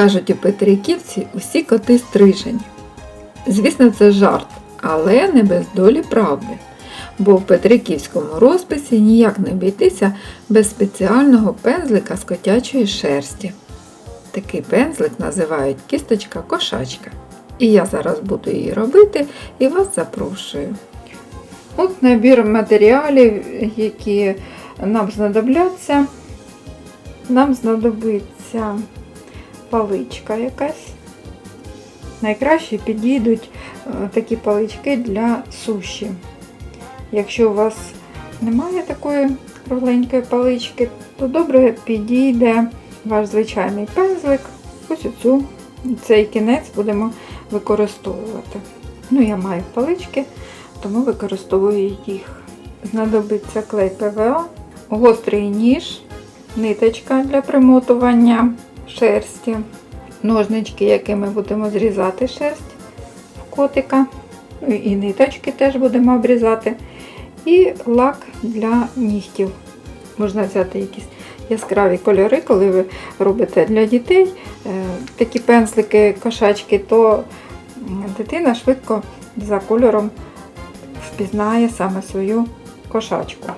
Кажуть, у Петриківці усі коти стрижені. Звісно, це жарт, але не без долі правди. Бо в Петриківському розписі ніяк не обійтися без спеціального пензлика з котячої шерсті. Такий пензлик називають кісточка кошачка. І я зараз буду її робити і вас запрошую. От набір матеріалів, які нам знадобляться. Нам знадобиться паличка якась. Найкраще підійдуть е, такі палички для суші. Якщо у вас немає такої кругленької палички, то добре підійде ваш звичайний пензлик. Ось оцю, цей кінець будемо використовувати. Ну, я маю палички, тому використовую їх. Знадобиться клей ПВА, гострий ніж, ниточка для примотування шерсті, ножнички, якими будемо зрізати шерсть в котика. І ниточки теж будемо обрізати. І лак для нігтів. Можна взяти якісь яскраві кольори, коли ви робите для дітей е, такі пензлики, кошачки, то дитина швидко за кольором впізнає саме свою кошачку.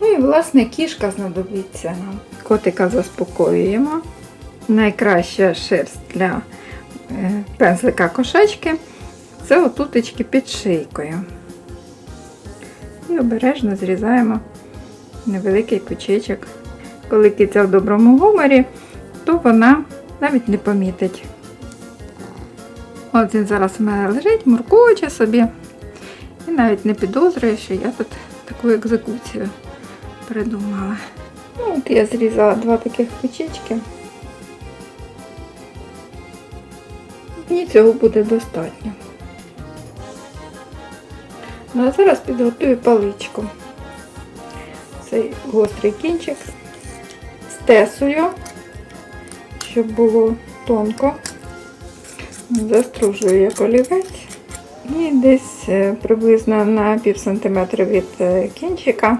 Ну і, власне, кішка знадобиться нам. Котика заспокоюємо. Найкраща шерсть для е, пензлика кошачки це отутечки під шийкою. І обережно зрізаємо невеликий кучечок. Коли киця в доброму гуморі, то вона навіть не помітить. От він зараз у мене лежить, муркоче собі. І навіть не підозрює, що я тут таку екзекуцію придумала. Ну, от я зрізала два таких кучечки. Мені цього буде достатньо. Ну а зараз підготую паличку. Цей гострий кінчик стесую, щоб було тонко. Застружую як олівець. І десь е, приблизно на пів сантиметра від е, кінчика,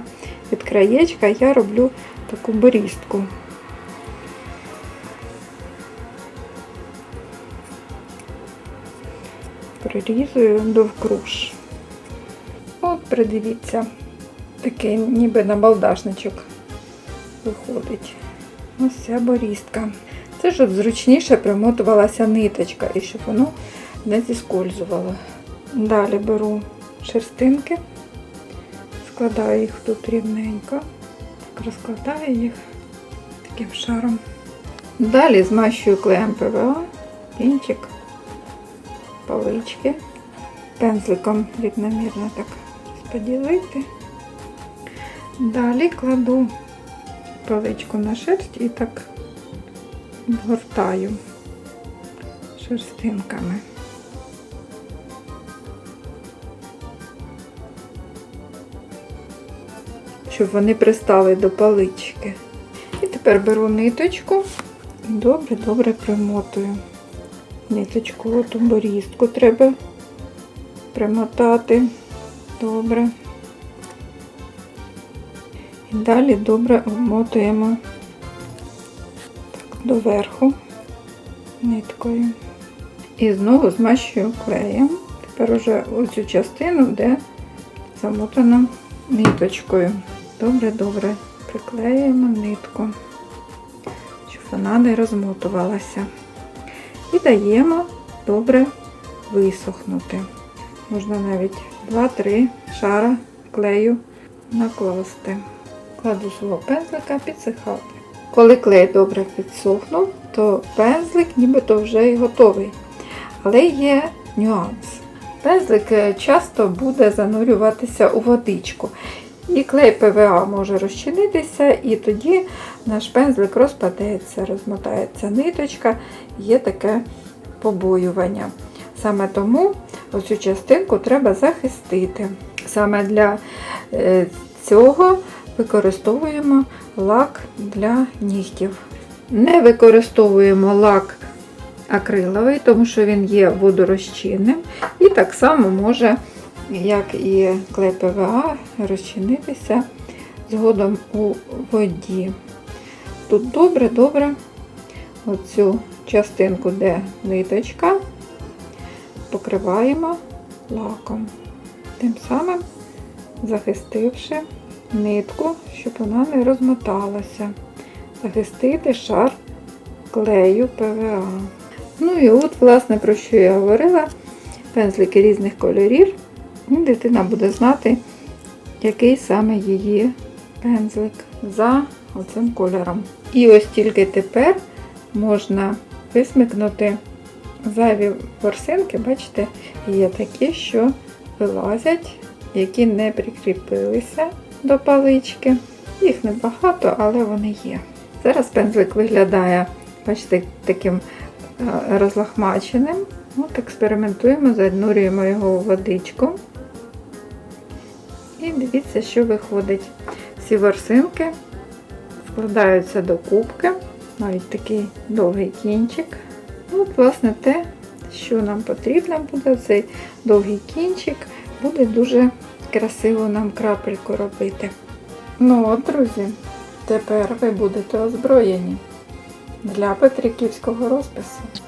від краєчка я роблю таку борістку. Прирізую довкруж. От, придивіться, такий ніби набалдашничок виходить. Ось ця борістка. Це щоб зручніше примотувалася ниточка і щоб воно не зіскользувало. Далі беру шерстинки, складаю їх тут рівненько, так розкладаю їх таким шаром. Далі змащую клеєм ПВА, кінчик, палички, пензликом рівномірно так розподілити. Далі кладу паличку на шерсть і так гортаю шерстинками. Щоб вони пристали до палички. І тепер беру ниточку і добре-добре примотую. Ниточку оту борістку треба примотати. Добре. І далі добре обмотуємо так, доверху ниткою. І знову змащую клеєм. Тепер уже оцю частину, де замотано ниточкою. Добре-добре приклеюємо нитку, щоб вона не розмотувалася. І даємо добре висохнути. Можна навіть 2-3 шара клею накласти. Кладу свого пензлика підсихати. Коли клей добре підсохнув, то пензлик нібито вже і готовий. Але є нюанс. Пензлик е, часто буде занурюватися у водичку. І клей ПВА може розчинитися, і тоді наш пензлик розпадеться, розмотається ниточка, є таке побоювання. Саме тому оцю частинку треба захистити. Саме для е, цього використовуємо лак для нігтів. Не використовуємо лак акриловий, тому що він є водорозчинним і так само може, як і клей ПВА, розчинитися згодом у воді. Тут добре-добре оцю частинку, де ниточка, покриваємо лаком. Тим самим захистивши нитку, щоб вона не розмоталася. Захистити шар клею ПВА. Ну і от, власне, про що я говорила, пензлики різних кольорів. І дитина буде знати, який саме її пензлик за оцим кольором. І ось тільки тепер можна висмикнути зайві ворсинки, бачите, є такі, що вилазять, які не прикріпилися до палички. Їх небагато, але вони є. Зараз пензлик виглядає, бачите, таким е, розлахмаченим. От експериментуємо, занурюємо його у водичку. Дивіться, що виходить. Всі ворсинки складаються до кубки, навіть такий довгий кінчик. Ну, От, власне, те, що нам потрібно буде, цей довгий кінчик буде дуже красиво нам крапельку робити. Ну от, друзі, тепер ви будете озброєні для петриківського розпису.